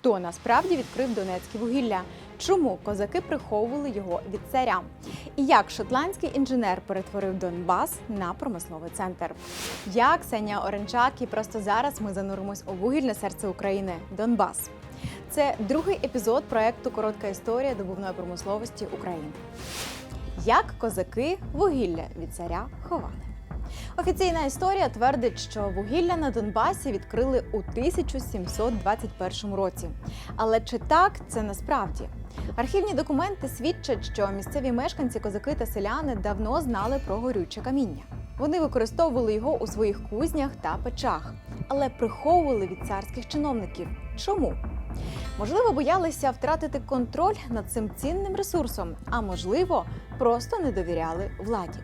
Хто насправді відкрив Донецьке вугілля? Чому козаки приховували його від царя? І як шотландський інженер перетворив Донбас на промисловий центр? Я Ксенія Оренчак, і просто зараз ми зануримось у вугільне серце України Донбас. Це другий епізод проекту Коротка історія добувної промисловості України. Як козаки вугілля від царя ховали? Офіційна історія твердить, що вугілля на Донбасі відкрили у 1721 році. Але чи так це насправді? Архівні документи свідчать, що місцеві мешканці, козаки та селяни давно знали про горюче каміння. Вони використовували його у своїх кузнях та печах, але приховували від царських чиновників. Чому? Можливо, боялися втратити контроль над цим цінним ресурсом, а можливо, просто не довіряли владі.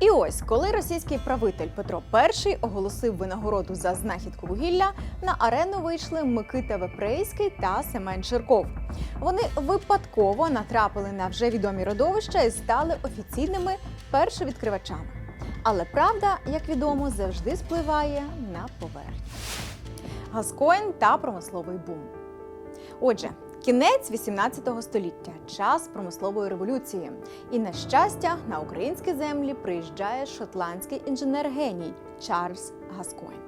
І ось, коли російський правитель Петро І оголосив винагороду за знахідку вугілля, на арену вийшли Микита Вепрейський та Семен Ширков. Вони випадково натрапили на вже відомі родовища і стали офіційними першовідкривачами. Але правда, як відомо, завжди спливає на поверхню. Гаскоін та промисловий бум. Отже, кінець 18 століття, час промислової революції. І на щастя, на українські землі приїжджає шотландський інженер-геній Чарльз Гаскоін.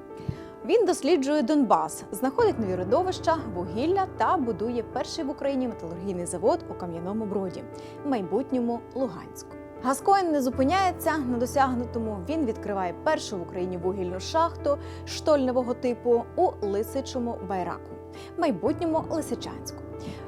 Він досліджує Донбас, знаходить нові родовища, вугілля та будує перший в Україні металургійний завод у Кам'яному Броді, майбутньому Луганську. Гаскоін не зупиняється на досягнутому. Він відкриває першу в Україні вугільну шахту штольневого типу у Лисичому байраку, майбутньому Лисичанську.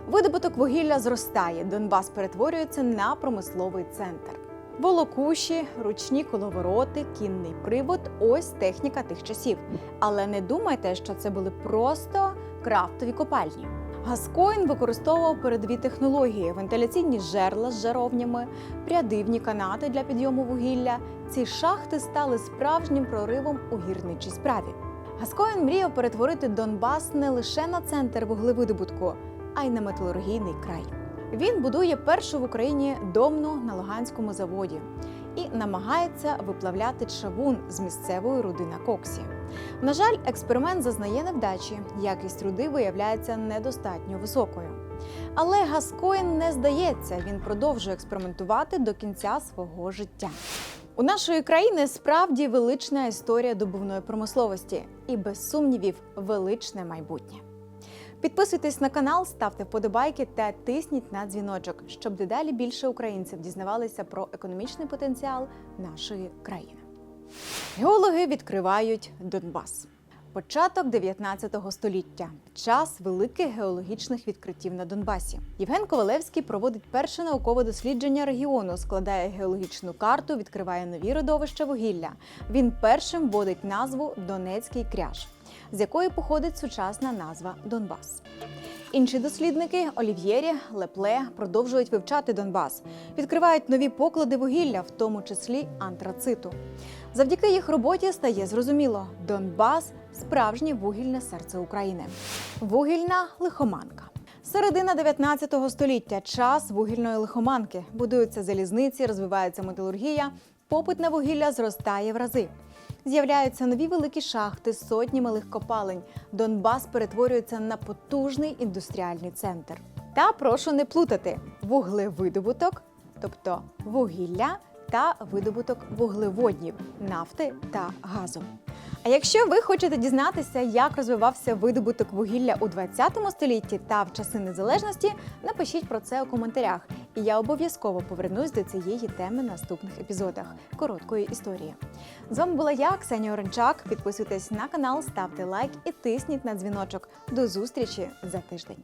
Видобуток вугілля зростає. Донбас перетворюється на промисловий центр. Волокуші, ручні коловороти, кінний привод ось техніка тих часів. Але не думайте, що це були просто крафтові копальні. Гаскоін використовував передові технології: вентиляційні жерла з жаровнями, прядивні канати для підйому вугілля. Ці шахти стали справжнім проривом у гірничій справі. Гаскоін мріяв перетворити Донбас не лише на центр вуглевидобутку, а й на металургійний край. Він будує першу в Україні домну на Луганському заводі і намагається виплавляти чавун з місцевої руди на коксі. На жаль, експеримент зазнає невдачі, якість руди виявляється недостатньо високою. Але Гаскоін не здається, він продовжує експериментувати до кінця свого життя. У нашої країни справді велична історія добувної промисловості і, без сумнівів, величне майбутнє. Підписуйтесь на канал, ставте вподобайки та тисніть на дзвіночок, щоб дедалі більше українців дізнавалися про економічний потенціал нашої країни. Геологи відкривають Донбас. Початок 19 століття час великих геологічних відкриттів на Донбасі. Євген Ковалевський проводить перше наукове дослідження регіону, складає геологічну карту, відкриває нові родовища вугілля. Він першим вводить назву Донецький кряж, з якої походить сучасна назва Донбас. Інші дослідники Олів'єрі, Лепле продовжують вивчати Донбас, відкривають нові поклади вугілля, в тому числі антрациту. Завдяки їх роботі стає зрозуміло, Донбас справжнє вугільне серце України. Вугільна лихоманка. Середина 19 століття час вугільної лихоманки. Будуються залізниці, розвивається металургія, попит на вугілля зростає в рази. З'являються нові великі шахти з сотнями легкопалень. Донбас перетворюється на потужний індустріальний центр. Та прошу не плутати вуглевидобуток, тобто вугілля та видобуток вуглеводнів, нафти та газу. А якщо ви хочете дізнатися, як розвивався видобуток вугілля у 20 столітті та в часи незалежності, напишіть про це у коментарях, я обов'язково повернусь до цієї теми в наступних епізодах короткої історії. З вами була я, Ксенія Оренчак. Підписуйтесь на канал, ставте лайк і тисніть на дзвіночок. До зустрічі за тиждень.